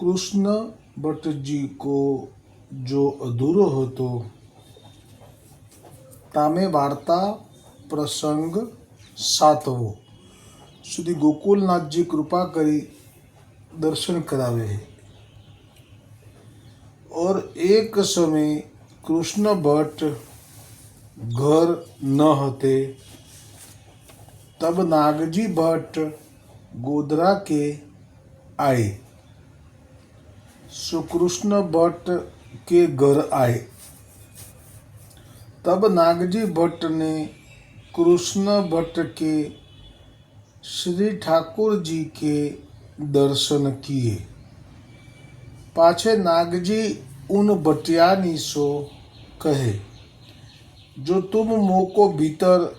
कृष्ण भट्ट जी को जो अधूरो હતો તામે વાર્તા પ્રસંગ સાતવો શ્રી ગોકુલનાથજી કૃપા કરી दर्शन करावे हैं और एक समय कृष्ण भट्ट घर न होते तब नागजी भट्ट गोदरा के आए सुकृष्ण भट्ट के घर आए तब नागजी भट्ट ने कृष्ण भट्ट के श्री ठाकुर जी के दर्शन किए पाछे नागजी उन बटियानी सो कहे जो तुम मोको भीतर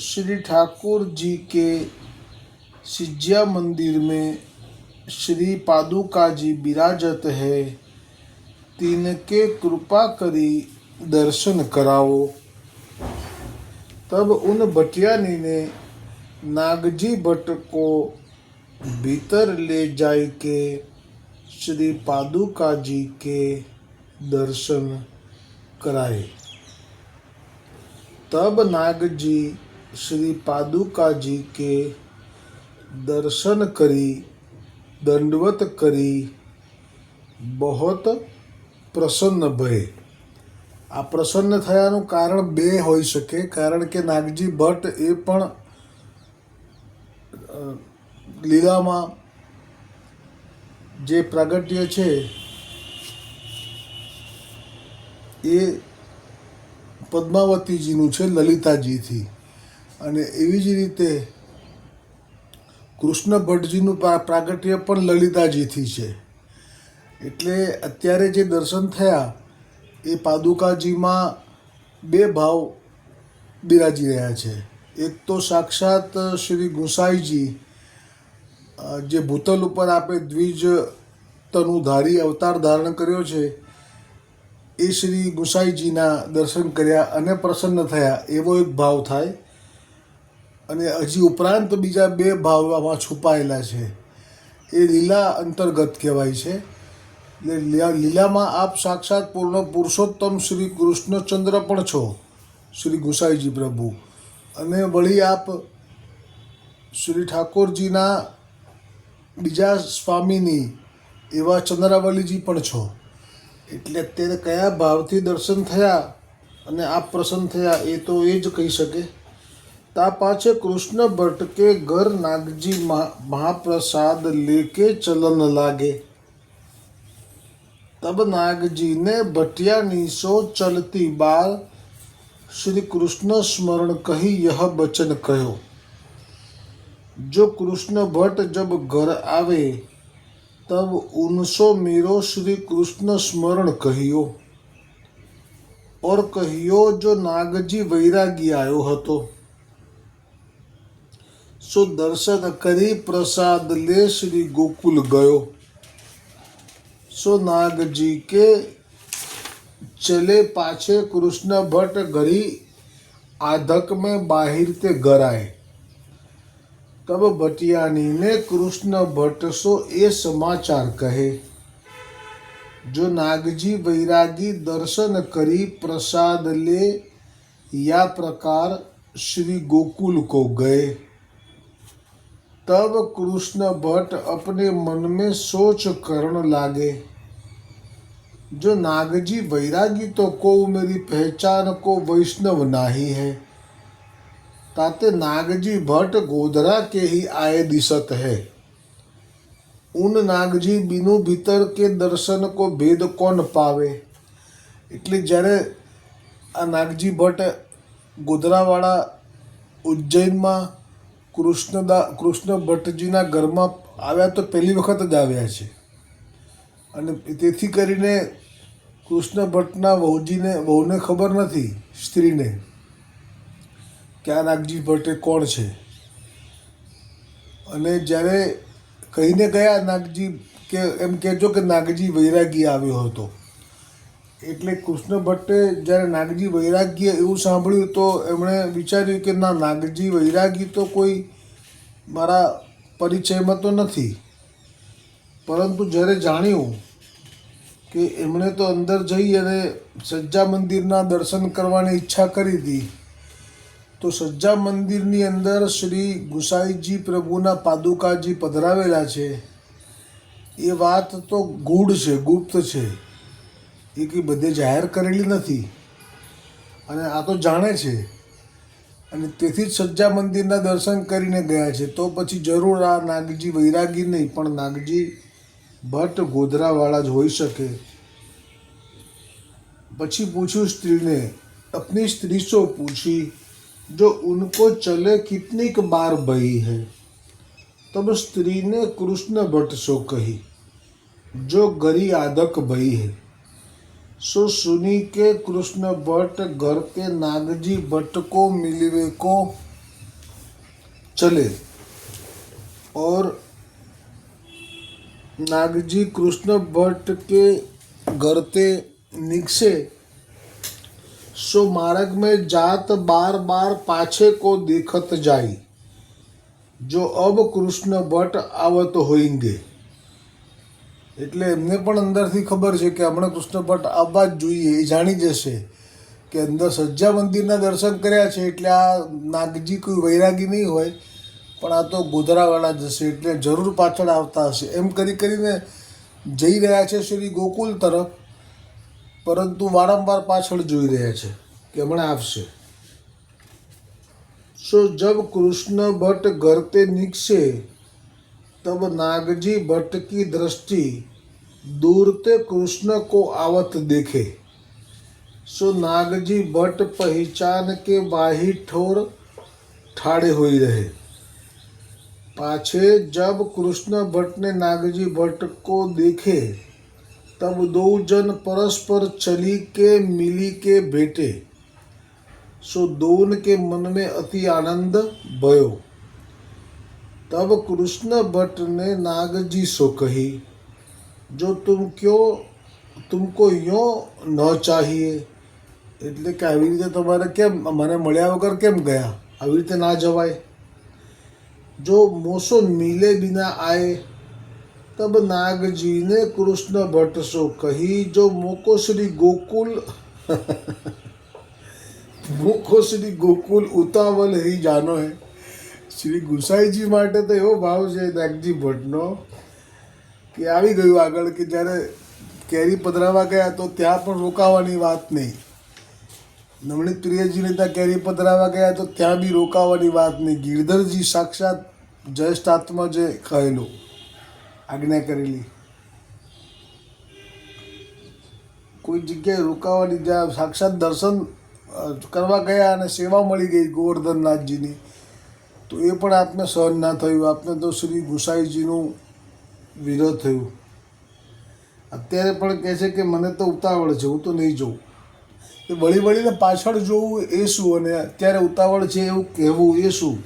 श्री ठाकुर जी के सिज्या मंदिर में श्री पादुका जी विराजत है, तिनके कृपा करी दर्शन कराओ। तब उन बटियानी ने नागजी भट्ट को भीतर ले जाय के श्री पादुका जी के दर्शन कराए। तब नाग जी श्री पादुका जी के दर्शन કરી દંડવત કરી બહોત પ્રસન્ન ભય. આ પ્રસન્ન થયાનું કારણ બે હોઈ શકે, કારણ કે નાગજી ભટ્ટ એ પણ લીલામાં જે પ્રાગટ્ય છે, એ પદ્માવતીજીનું છે, લલિતાજીથી. અને એવી જ રીતે કૃષ્ણ ભટ્ટજીનું પ્રાગટ્ય પણ લલિતાજીથી છે. એટલે અત્યારે જે દર્શન થયા, એ પાદુકાજીમાં બે ભાવ બિરાજી રહ્યા છે. એક તો સાક્ષાત શ્રી ગુસાઈજી જે ભૂતલ ઉપર આપે દ્વિજ તનુધારી અવતાર ધારણ કર્યો છે, એ શ્રી ગુસાઈજીના દર્શન કર્યા અને પ્રસન્ન થયા. એવો એક ભાવ થાય. અને હજી ઉપરાંત બીજા બે ભાવ આમાં છુપાયેલા છે. એ લીલા અંતર્ગત કહેવાય છે. એટલે લીલા- લીલામાં આપ સાક્ષાત પૂર્ણ પુરુષોત્તમ શ્રી કૃષ્ણચંદ્ર પણ છો, શ્રી ગુસાઈજી પ્રભુ. અને વળી આપ શ્રી ઠાકોરજીના બીજા સ્વામીની એવા ચંદ્રાવલીજી પણ છો. એટલે અત્યારે કયા ભાવથી દર્શન થયા અને આપ પ્રસન્ન થયા એ તો એ જ કહી શકે. તા પાછે કૃષ્ણ ભટ્ટકે ઘર નાગજી મહાપ્રસાદ લેકે ચલન લાગે. તબ નાગજીને ભટિયાની સો ચલતી બાર શ્રી કૃષ્ણ સ્મરણ કહી યહ બચન કહ્યો. જો કૃષ્ણ ભટ્ટ જબ ઘર આવે, તબ ઉનસો મીરો શ્રી કૃષ્ણ સ્મરણ કહ્યો. ઓર કહ્યો, જો નાગજી વૈરાગી આવ્યો હતો સો દર્શન કરી પ્રસાદ લે શ્રી ગોકુલ ગયો सो नाग जी के चले पाछे कृष्ण भट्ट घड़ी आधक में बाहिर ते घर आए तब भटियानी ने कृष्ण भट्ट सो ये समाचार कहे जो नागजी वैरागी दर्शन करी प्रसाद ले या प्रकार श्री गोकुल को गए तब कृष्ण भट्ट अपने मन में सोच करण लागे जो नागजी वैरागी तो को मेरी पहचान को वैष्णव नाही है ताते नागजी भट्ट गोधरा के ही आए दिसत है उन नागजी बिनु भीतर के दर्शन को भेद कौन पावे એટલે જ્યારે આ નાગજી ભટ્ટ ગોધરાવાળા ઉજ્જૈનમાં કૃષ્ણદા કૃષ્ણ ભટ્ટજીના ઘરમાં આવ્યા તો પહેલી વખત જ આવ્યા છે. અને તેથી કરીને કૃષ્ણ ભટ્ટના વહુજીને, વહુને ખબર નથી સ્ત્રીને કે આ નાગજી ભટ્ટ કોણ છે. અને જ્યારે કહીને ગયા નાગજી કે એમ કહેજો કે નાગજી વૈરાગી આવ્યો હતો. એટલે કૃષ્ણ ભટ્ટે જ્યારે નાગજી વૈરાગ્ય એવું સાંભળ્યું, તો એમણે વિચાર્યું કે ના, નાગજી વૈરાગી તો કોઈ મારા પરિચયમાં તો નથી. પરંતુ જ્યારે જાણ્યું કે એમણે તો અંદર જઈ અને સજ્જા મંદિરના દર્શન કરવાની ઈચ્છા કરી હતી, તો સજ્જા મંદિરની અંદર શ્રી ગુસાઈજી પ્રભુના પાદુકાજી પધરાવેલા છે. એ વાત તો ગૂઢ છે, ગુપ્ત છે. એ કંઈ બધે જાહેર કરેલી નથી અને આ તો જાણે છે અને તેથી જ સજ્જા મંદિરના દર્શન કરીને ગયા છે તો પછી જરૂર આ નાગજી વૈરાગી નહીં પણ નાગજી ભટ્ટ ગોધરાવાળા જ હોઈ શકે પછી પૂછ્યું સ્ત્રીને अपनी स्त्री से पूछी जो उनको चले कितनी क बार बही है तब स्त्री ने कृष्ण भट्ट सो कही जो गरी आदक बही है सुसुनी के कृष्ण भट्ट घर पे नागजी भट्ट को मिलवे को चले और नागजी कृष्ण भट्ट के घर ते निकसे। सो मार्ग में जात बार बार पाछे को देखत जाई। जो अब कृष्ण भट्ट आवत होंगे એટલે એમને પણ અંદરથી ખબર છે કે હમણાં કૃષ્ણ ભટ્ટ આવવા જ જોઈએ, એ જાણી જશે કે અંદર સજ્જા મંદિરના દર્શન કર્યા છે, એટલે આ નાગજી કોઈ વૈરાગી નહીં હોય, પણ આ તો ગોધરાવાળા જશે એટલે જરૂર પાછળ આવતા હશે. એમ કરી કરીને જઈ રહ્યા છે શ્રી ગોકુલ તરફ, પરંતુ વારંવાર પાછળ જોઈ રહ્યા છે કે હમણાં આવશે. સો જબ કૃષ્ણ ભટ્ટ ગરતે નીકળશે तब नागजी भट्ट की दृष्टि दूरते कृष्ण को आवत देखे। सो नागजी भट्ट पहचान के बाही ठोर ठाड़े हुई रहे। पाछे जब कृष्ण भट्ट ने नागजी भट्ट को देखे, तब दो जन परस्पर चली के मिली के भेटे। सो दोन के मन में अति आनंद भयो तब कृष्ण भट्ट ने नाग जी सो कही, जो तुम क्यों, तुमको यो ન ચાહીએ એટલે કે આવી રીતે તમારે કેમ મને મળ્યા વગર કેમ ગયા આવી રીતે ના જવાય જો મોસો મિલે બિના આએ તબ નાગજીને કૃષ્ણ ભટ્ટ સો કહી જો મોકો શ્રી ગોકુલ મોકો શ્રી ગોકુલ ઉતાવલ હી જાનો હૈ શ્રી ગુસાઈજી માટે તો એવો ભાવ છે નાગજી ભટ્ટનો કે આવી ગયું આગળ કે જ્યારે કેરી પધરાવા ગયા તો ત્યાં પણ રોકાવાની વાત નહીં. નવનીત પ્રિયજીને ત્યાં કેરી પધરાવા ગયા તો ત્યાં બી રોકાવાની વાત નહીં. ગિરધરજી સાક્ષાત જયષ્ટાત્મા જે કહેલું. આજ્ઞા કરેલી. કોઈ જગ્યાએ રોકાવાની જ્યાં સાક્ષાત દર્શન કરવા ગયા અને સેવા મળી ગઈ ગોવર્ધનનાથજીની તો એ પણ આપને સહન ના થયું. આપને તો શ્રી ગુસાઈજીનું વિરોધ થયું. અત્યારે પણ કહે છે કે મને તો ઉતાવળ છે, હું તો નહીં જોઉં. એ વળી વળીને પાછળ જોવું એ શું અને અત્યારે ઉતાવળ છે એવું કહેવું એ શું?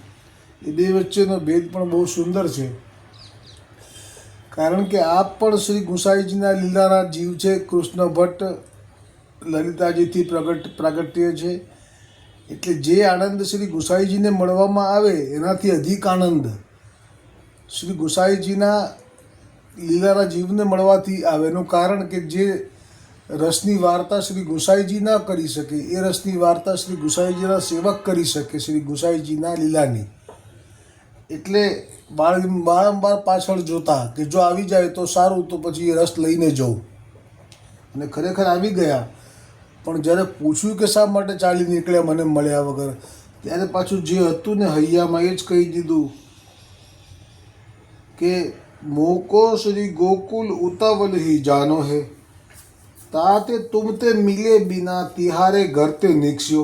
એ બે વચ્ચેનો ભેદ પણ બહુ સુંદર છે. કારણ કે આપ પણ શ્રી ગુસાઈજીના લીલાના જીવ છે, કૃષ્ણ ભટ્ટ લલિતાજીથી પ્રગટ પ્રાગટ્ય છે. એટલે જે આનંદ શ્રી ગોસાઈજીને મળવામાં આવે, એનાથી અધિક આનંદ. શ્રી ગોસાઈજીના લીલાના જીવને મળવાથી આવે. એનું કારણ કે જે રસની વાર્તા શ્રી ગોસાઈજી ના કરી શકે, એ રસની વાર્તા શ્રી ગુસાઈજીના સેવક કરી શકે શ્રી ગોસાઈજીના લીલાની. એટલે બાળ વારંવાર પાછળ જોતા કે જો આવી જાય તો સારું, તો પછી એ રસ લઈને જવું. અને ખરેખર આવી ગયા પણ જ્યારે પૂછ્યું કે શા માટે ચાલી નીકળ્યા મને મળ્યા વગર, ત્યારે પાછું જે હતું ને હૈયામાં એ જ કહી દીધું કે, મોકો શ્રી ગોકુલ ઉતાવલ હી જાનો હે. તાતે તુમ તે મિલે બિના તિહારે ઘર તે નીકળ્યો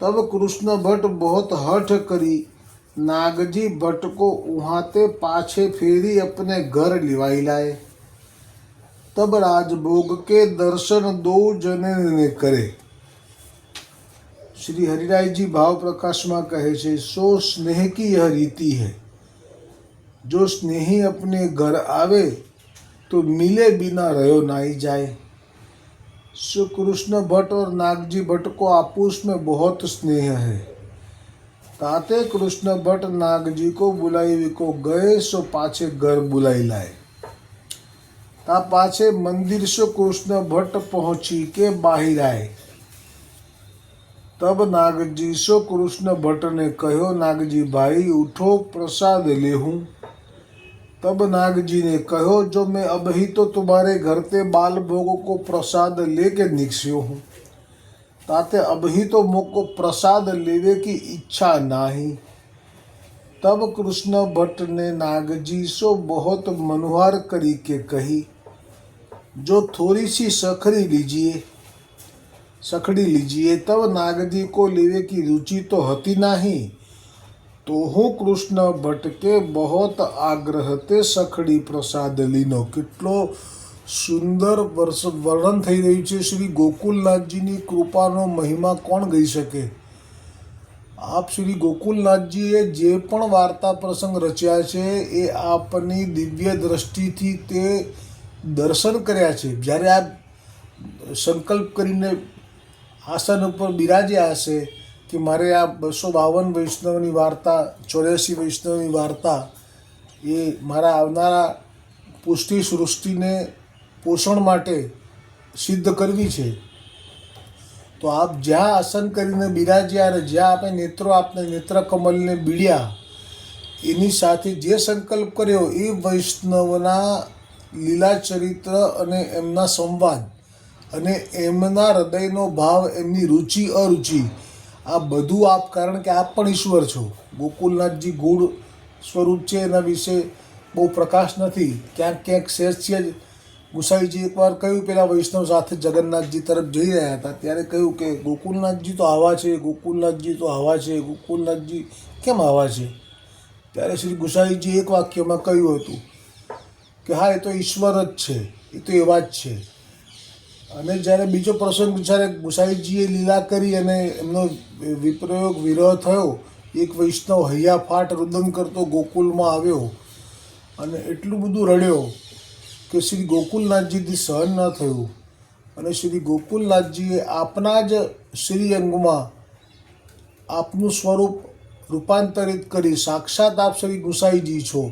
તબ કૃષ્ણ ભટ્ટ બહોત હઠ કરી, નાગજી ભટ્ટ કો ઉહાતે પાછે ફેરી અપને ઘર લેવાઈ લાયે. लाए तब राजभोग के दर्शन दो जने ने करे શ્રી હરિરાયજી ભાવ પ્રકાશમાં કહે છે સો સ્નેહ કી यह રીતિ है जो स्नेही अपने घर आवे तो मिले बिना रहो नाई जाए श्री कृष्ण भट्ट और नागजी भट्ट को आपूस में बहुत स्नेह है ताते कृष्ण भट्ट नागजी को बुलाई को गए सो पाछे घर बुलाई लाए पाचे मंदिर से कृष्ण भट्ट पहुँची के बाहर आए। तब नागजी તબ कृष्ण भट्ट ने कहो नागजी भाई, उठो, प्रसाद ले हूँ तब नाग जी ने कहो जो मैं अब ही तो तुम्हारे घर ते बाल भोगों को प्रसाद लेके निकसियो हूँ, ताते अब ही तो मुको प्रसाद लेवे की इच्छा नाही। तब कृष्ण भट्ट ने नाग जी सो बहुत मनोहर करी के कही जो थोड़ी सी सखरी लीजिए सखड़ी लीजिए तब नागजी को लेवे की रुचि तो हती नहीं તો હું કૃષ્ણ ભટ્ટકે બહોત આગ્રહ તે સખડી પ્રસાદ લીનો કેટલો સુંદર વર્ષ વર્ણન થઈ રહ્યું છે શ્રી ગોકુલનાથજીની કૃપાનો મહિમા કોણ ગઈ શકે આપ શ્રી ગોકુલનાથજીએ જે પણ વાર્તા પ્રસંગ રચ્યા છે એ આપની દિવ્ય દ્રષ્ટિથી તે દર્શન કર્યા છે. જ્યારે આ સંકલ્પ કરીને આસન ઉપર બિરાજ્યા હશે કે મારે આ બસો બાવન વૈષ્ણવની વાર્તા, ચોર્યાસી વૈષ્ણવની વાર્તા એ મારા આવનારા પુષ્ટિ સૃષ્ટિને પોષણ માટે સિદ્ધ કરવી છે. તો આપ જ્યાં આસન કરીને બિરાજ્યા અને જ્યાં આપણે નેત્રો આપને નેત્ર કમલને બીડ્યા, એની સાથે જે સંકલ્પ કર્યો એ વૈષ્ણવના લીલા ચરિત્ર અને એમના સંવાદ અને એમના હૃદયનો ભાવ, એમની રુચિ, અરુચિ, આ બધું આપ, કારણ કે આપ પણ ઈશ્વર છો. ગોકુલનાથજી ગુણ સ્વરૂપ છે, એના વિશે બહુ પ્રકાશ નથી. ક્યાંક ક્યાંક શેષ છે જ ગુસાઈજી એકવાર કહ્યું, પેલા વૈષ્ણવ સાથે જગન્નાથજી તરફ જઈ રહ્યા હતા. ત્યારે કહ્યું કે, ગોકુલનાથજી તો આવા છે, ગોકુલનાથજી તો આવા છે, ગોકુલનાથજી કેમ આવા છે? ત્યારે શ્રી ગુસાઈજી એક વાક્યમાં કહ્યું હતું કે હા, એ તો ઈશ્વર જ છે. એ તો એવા જ છે. અને જ્યારે બીજો પ્રસંગ જ્યારે ગુસાઈજીએ લીલા કરી અને એમનો વિપ્રયોગ વિરોહ થયો, એક વૈષ્ણવ હૈયા ફાટ રુદન કરતો ગોકુલમાં આવ્યો અને એટલું બધું રડ્યો કે શ્રી ગોકુલનાથજીથી સહન ન થયું. અને શ્રી ગોકુલનાથજીએ આપના જ શ્રી અંગમાં આપનું સ્વરૂપ રૂપાંતરિત કરી સાક્ષાત આપ શ્રી ગુસાઈજી છો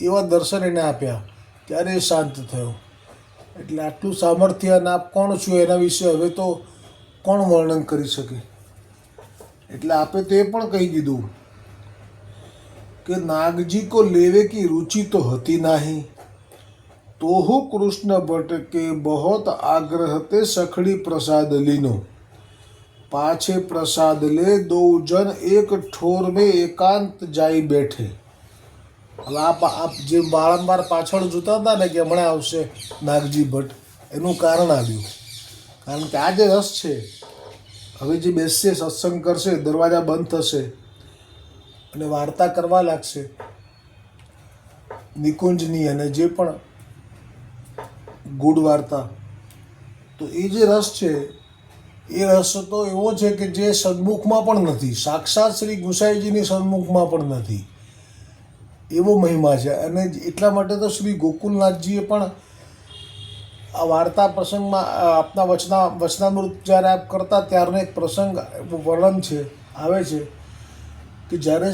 એવા દર્શન એને આપ્યા. ત્યારે એ શાંત થયો. એટલે આટલું સામર્થ્ય અને આપ કોણ છો એના વિશે હવે તો કોણ વર્ણન કરી શકે? એટલે આપે તો એ પણ કહી દીધું કે નાગજી કો લેવે કી રુચિ તો હતી નહીં. તો હું કૃષ્ણ ભટ્ટ કે બહોત આગ્રહ તે સખડી પ્રસાદ લીનો. પાછે પ્રસાદ લે દો જન એક ઠોર મેં એકાંત જાય બેઠે. હવે આપ જે વારંવાર પાછળ જોતા હતા ને કે હમણાં આવશે નાગજી ભટ્ટ, એનું કારણ આવ્યું. કારણ કે આ જે રસ છે, હવે જે બેસશે, સત્સંગ કરશે, દરવાજા બંધ થશે અને વાર્તા કરવા લાગશે, નિકુંજની અને જે પણ ગુડ વાર્તા, તો એ જે રસ છે, એ રસ તો એવો છે કે જે સન્મુખમાં પણ નથી. સાક્ષાત શ્રી ગુસાઈજીની સન્મુખમાં પણ નથી. એવો મહિમા છે. અને એટલા માટે તો શ્રી ગોકુલનાથજીએ પણ આ વાર્તા પ્રસંગમાં આપના વચના, વચનામૃત જ્યારે આપ કરતા ત્યારનો એક પ્રસંગ વર્ણન છે, આવે છે કે જ્યારે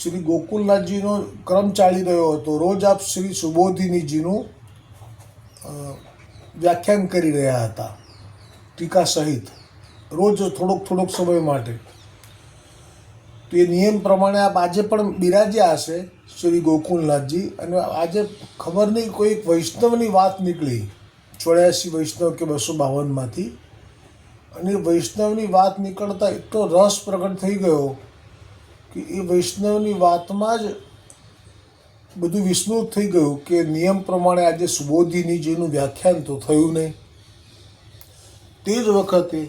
શ્રી ગોકુલનાથજીનો ક્રમ ચાલી રહ્યો હતો, રોજ આપ શ્રી સુબોધિનીજીનું વ્યાખ્યાન કરી રહ્યા હતા, ટીકા સહિત, રોજ થોડોક થોડોક સમય માટે. તો એ નિયમ પ્રમાણે આપ આજે પણ બિરાજ્યા હશે. શ્રી ગોકુલનાથજી. અને આજે ખબર નહીં કોઈ વૈષ્ણવની વાત નીકળી. ચોર્યાસી વૈષ્ણવ કે બસો બાવનમાંથી. અને વૈષ્ણવની વાત નીકળતા એટલો રસ પ્રગટ થઈ ગયો કે એ વૈષ્ણવની વાતમાં જ બધું વિસ્તૃત થઈ ગયું કે નિયમ પ્રમાણે આજે સુબોધિની જેનું વ્યાખ્યાન તો થયું નહીં. તે જ વખતે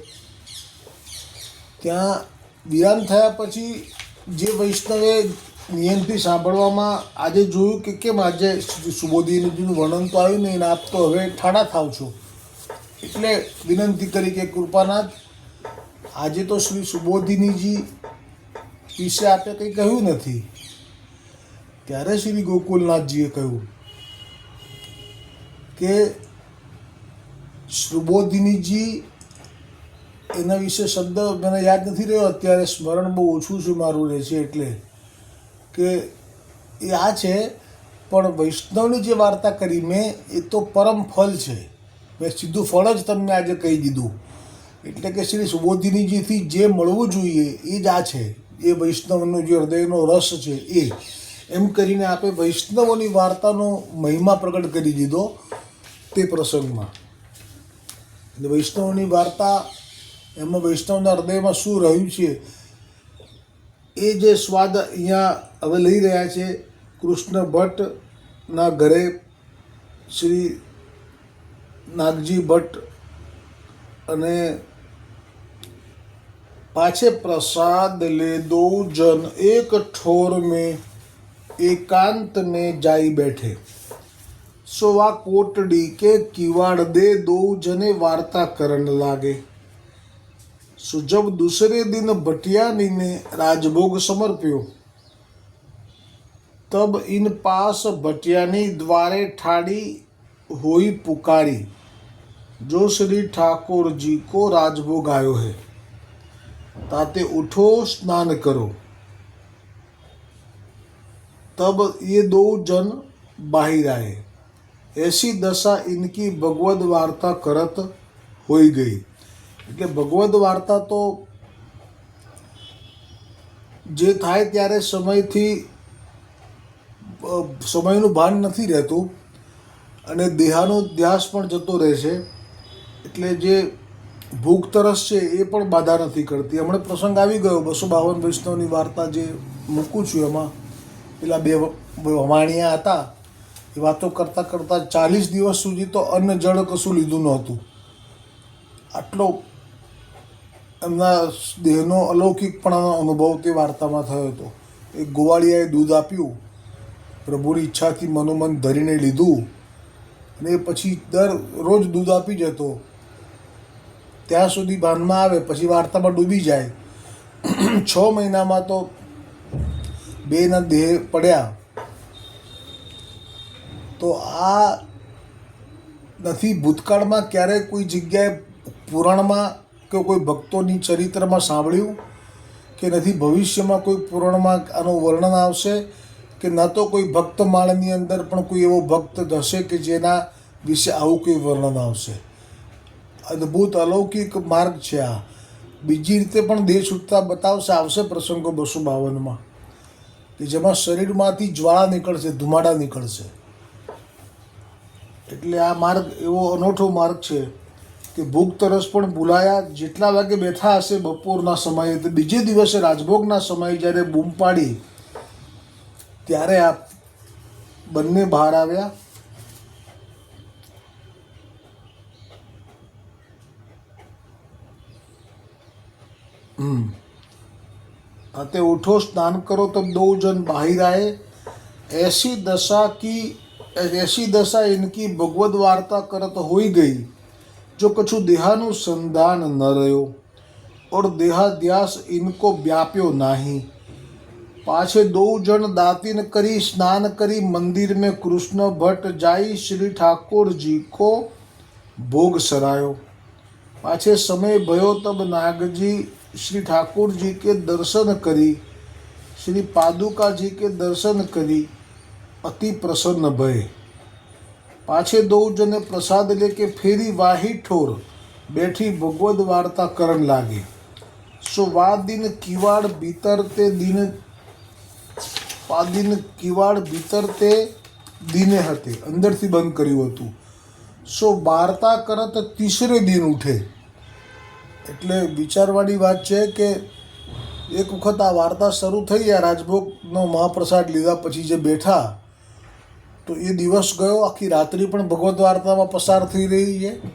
ત્યાં વિરામ થયા પછી જે વૈષ્ણવે નિયમથી સાંભળવામાં આજે જોયું કે કેમ આજે શ્રી સુબોધીજીનું વર્ણન તો આવ્યું નહીં આપ તો હવે ઠાડા થાવ છો. એટલે વિનંતી કરી કે કૃપાનાથ, આજે તો શ્રી સુબોધિનીજી વિશે આપે કંઈ કહ્યું નથી. ત્યારે શ્રી ગોકુલનાથજીએ કહ્યું કે સુબોધિનીજી એના વિશે શબ્દ મને યાદ નથી રહ્યો, અત્યારે સ્મરણ બહુ ઓછું છે મારું રહે છે એટલે. કે એ આ છે, પણ વૈષ્ણવની જે વાર્તા કરી મેં, એ તો પરમ ફલ છે. મેં સીધું ફળ જ તમને આજે કહી દીધું. એટલે કે શ્રી સુબોધિનીજીથી જે મળવું જોઈએ, એ જ આ છે. એ વૈષ્ણવનો જે હૃદયનો રસ છે, એ. એમ કરીને આપે વૈષ્ણવોની વાર્તાનો મહિમા પ્રગટ કરી દીધો તે પ્રસંગમાં. એટલે વૈષ્ણવની વાર્તા, એમાં વૈષ્ણવના હૃદયમાં શું રહ્યું છે એ જે સ્વાદ અહીંયા હવે લઈ રહ્યા છે, કૃષ્ણ ભટ્ટના ઘરે શ્રી નાગજી ભટ્ટ અને પાછે પ્રસાદ લે દો જન એક ઠોર મેં એકાંત મેં જાઈ બેઠે. સો આ કોટડી કે કિવાડ દે દો જને વાર્તા કરણ લાગે. जब दूसरे दिन भटियानी ने राजभोग समर्प्यो, तब इन पास भटियानी द्वारे ठाड़ी हुई पुकारी, जो श्री ठाकुर जी को राजभोग आयो है। ताते उठो, स्नान करो। तब ये दो जन बाहिर आए। ऐसी दशा इनकी भगवद वार्ता करत हो गई। એટલે ભગવદ્ વાર્તા તો જે થાય ત્યારે સમયથી સમયનું ભાન નથી રહેતું અને દેહાનો ધ્યાસ પણ જતો રહે છે. એટલે જે ભૂખ તરસ છે એ પણ બાધા નથી કરતી. હમણાં પ્રસંગ આવી ગયો, બસો બાવન વૈષ્ણવની વાર્તા જે મૂકું છું એમાં. પેલા બે વ- વાણિયા હતા, એ વાતો કરતાં કરતાં ચાલીસ દિવસ સુધી તો અન્ન જળ કશું લીધું નહોતું. આટલો એમના દેહનો અલૌકિકપણાનો અનુભવ તે વાર્તામાં થયો હતો. એ ગોવાળિયાએ દૂધ આપ્યું, પ્રભુની ઈચ્છાથી મનોમન ધરીને લીધું અને પછી દર રોજ દૂધ આપી જતો. ત્યાં સુધી ભાનમાં આવે, પછી વાર્તામાં ડૂબી જાય. છ મહિનામાં તો બેના દેહ પડ્યા. તો આ નથી, ભૂતકાળમાં ક્યારેય કોઈ જગ્યાએ પુરાણમાં કે કોઈ ભક્તોની ચરિત્રમાં સાંભળ્યું કે નથી, ભવિષ્યમાં કોઈ પુરાણમાં આનું વર્ણન આવશે કે ન તો કોઈ ભક્ત માળની અંદર પણ કોઈ એવો ભક્ત હશે કે જેના વિશે આવું કોઈ વર્ણન આવશે? અદ્ભુત અલૌકિક માર્ગ છે આ. બીજી રીતે પણ દેશ ઉઠતા બતાવશે, આવશે પ્રસંગો બસો બાવનમાં કે જેમાં શરીરમાંથી જ્વાળા નીકળશે, ધુમાડા નીકળશે. એટલે આ માર્ગ એવો અનોઠો માર્ગ છે કે ભૂખ તરસ પણ ભૂલાયા. જેટલા વાગે બેઠા હશે બપોરના સમયે, તો બીજે દિવસે રાજભોગના સમયે જ્યારે બૂમ પાડી, ત્યારે આ બંને બહાર આવ્યા. હમ. અતે ઉઠો, સ્નાન કરો તો દો જન બાહિર આએ એસી દશા કી, એસી દશા ઇનકી ભગવદ વાર્તા કરત હોઈ ગઈ. जो कछु देहानुसंधान न रहो और देहाध्यास इनको व्याप्यो नाही पाछे दो जन दातिन करी स्नान करी मंदिर में कृष्ण भट्ट जाई श्री ठाकुर जी को भोग सरायो पाछे समय भयो तब नागजी श्री ठाकुर जी के दर्शन करी श्री पादुका जी के दर्शन करी પાછે દઉં જને પ્રસાદ લે કે ફેરી વાહી ઠોર. બેઠી ભગવદ વાર્તા કરણ લાગે. સો વા દિન કિવાડ ભીતર તે દિન પા દિન કિવાડ ભીતર તે દિને હતી. અંદરથી બંધ કર્યું હતું. સો વાર્તા કરત તીસરે દિન ઉઠે. એટલે વિચારવાની વાત છે કે એક વખત આ વાર્તા શરૂ થઈ, આ રાજભોગનો મહાપ્રસાદ લીધા પછી જે બેઠા તો એ દિવસ ગયો, આખી રાત્રિ પણ ભગવદ્ વાર્તામાં પસાર થઈ રહી છે.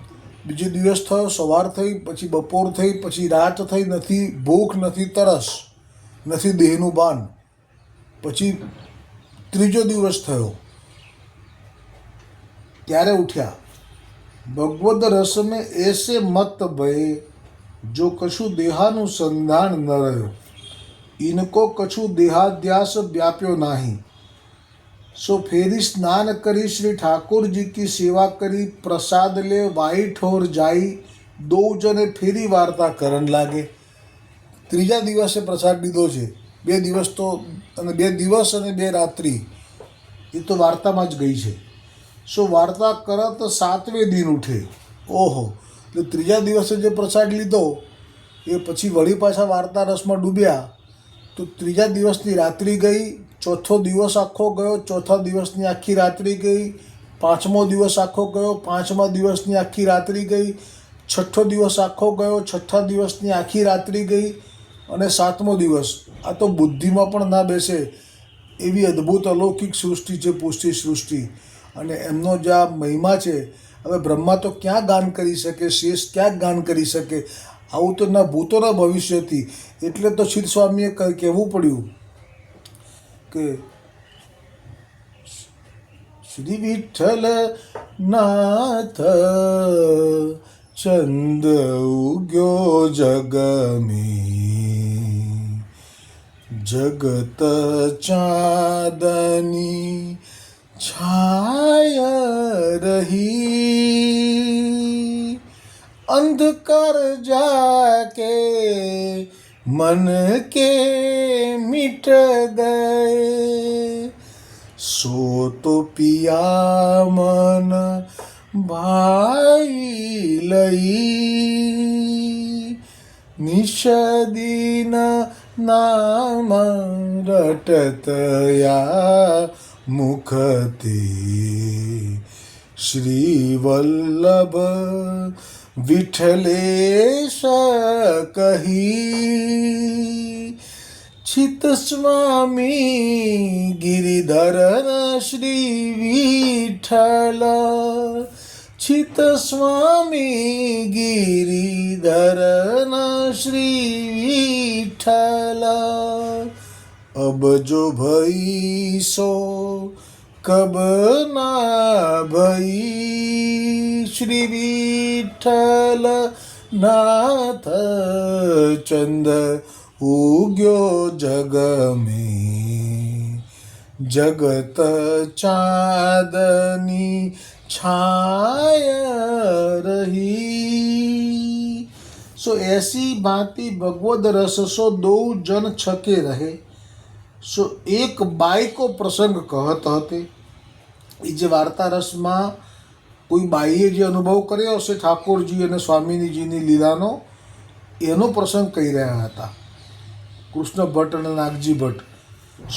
બીજો દિવસ થયો, સવાર થઈ, પછી બપોર થઈ, પછી રાત થઈ, નથી ભૂખ, નથી તરસ, નથી દેહનું બાન. પછી ત્રીજો દિવસ થયો. ત્યારે ઉઠ્યા. ભગવદ રસ એસે મત ભય, જો કશું દેહાનું સંધાન ન રહ્યું. ઇનકો કછું દેહાધ્યાસ વ્યાપ્યો નહીં. सो फेरी स्नान करी श्री ठाकुर जी की सेवा કરી પ્રસાદ લે વાઈ ઠોર જાય દો જણે ફેરી વાર્તા કરણ લાગે ત્રીજા દિવસે પ્રસાદ લીધો છે બે દિવસ તો અને બે દિવસ અને બે રાત્રિ એ તો વાર્તામાં જ ગઈ છે સો વાર્તા કરત સાતમે દિન ઉઠે ઓહો એટલે ત્રીજા દિવસે જે પ્રસાદ લીધો એ પછી વળી પાછા વાર્તા રસમાં ડૂબ્યા તો ત્રીજા દિવસની રાત્રિ ગઈ ચોથો દિવસ આખો ગયો, ચોથા દિવસની આખી રાત્રિ ગઈ, પાંચમો દિવસ આખો ગયો, પાંચમા દિવસની આખી રાત્રિ ગઈ, છઠ્ઠો દિવસ આખો ગયો, છઠ્ઠા દિવસની આખી રાત્રિ ગઈ અને સાતમો દિવસ. આ તો બુદ્ધિમાં પણ ના બેસે એવી અદ્ભુત અલૌકિક સૃષ્ટિ છે પુષ્ટિ સૃષ્ટિ. અને એમનો જે આ મહિમા છે, હવે બ્રહ્મા તો ક્યાં ગાન કરી શકે, શેષ ક્યાં ગાન કરી શકે? આવું તો ના ભૂતોના ભવિષ્યથી. એટલે તો શિર સ્વામીએ કહેવું પડ્યું કે શ્રી વિઠ્ઠલ નાથ ચંદ ઉગ્યો જગમી. જગત ચાંદની છાય રહી. અંધકાર જાકે મન કે મિટ ગયે સો તો પિયા મન ભાઈ લઈ. નિષદીન નામ રટતયા મુખતી શ્રી વલ્લભ વિઠલેશ કહી ચિત સ્વામી ગિરિધર શ્રી વિઠલ ચિત સ્વામી ગિરિધર શ્રી વિઠલ અબજો ભૈસો કબ ના ભઈ ना भई श्री विठ्ठल नाथ चंद उग्यो जग में जगत चांदनी छाय रही सो ऐसी भांति भगवद रस सो दो जन छके રહે સો એક બાઈ કો પ્રસંગ કહત હતી એ જે વાર્તા રસમાં કોઈ બાઈએ જે અનુભવ કર્યો હશે, ઠાકોરજી અને સ્વામીજીની લીલાનો, એનો પ્રસંગ કહી રહ્યા હતા. કૃષ્ણ ભટ્ટ અને નાગજી ભટ્ટ.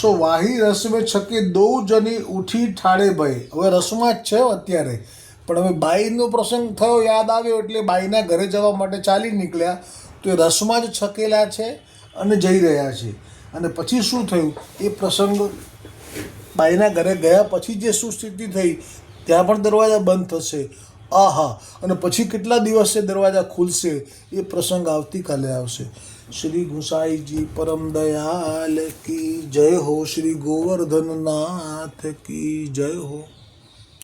સો વાહી રસ મેં છકે દો જની ઉઠી ઠાળે ભય હવે રસમાં જ છે અત્યારે. પણ હવે બાઈનો પ્રસંગ થયો, યાદ આવ્યો એટલે બાઈના ઘરે જવા માટે ચાલી નીકળ્યા. તો એ રસમાં જ છકેલા છે અને જઈ રહ્યા છે. અને પછી શું થયું? એ પ્રસંગ બાઈના ઘરે ગયા પછી જે શું સ્થિતિ થઈ ત્યાં પણ દરવાજા બંધ થશે. આહા, અને પછી કેટલા દિવસે દરવાજા ખુલશે એ પ્રસંગ આવતીકાલે આવશે. શ્રી ગુસાઈજી પરમ દયાલ કી જય હો, શ્રી ગોવર્ધન નાથ કી જય હો.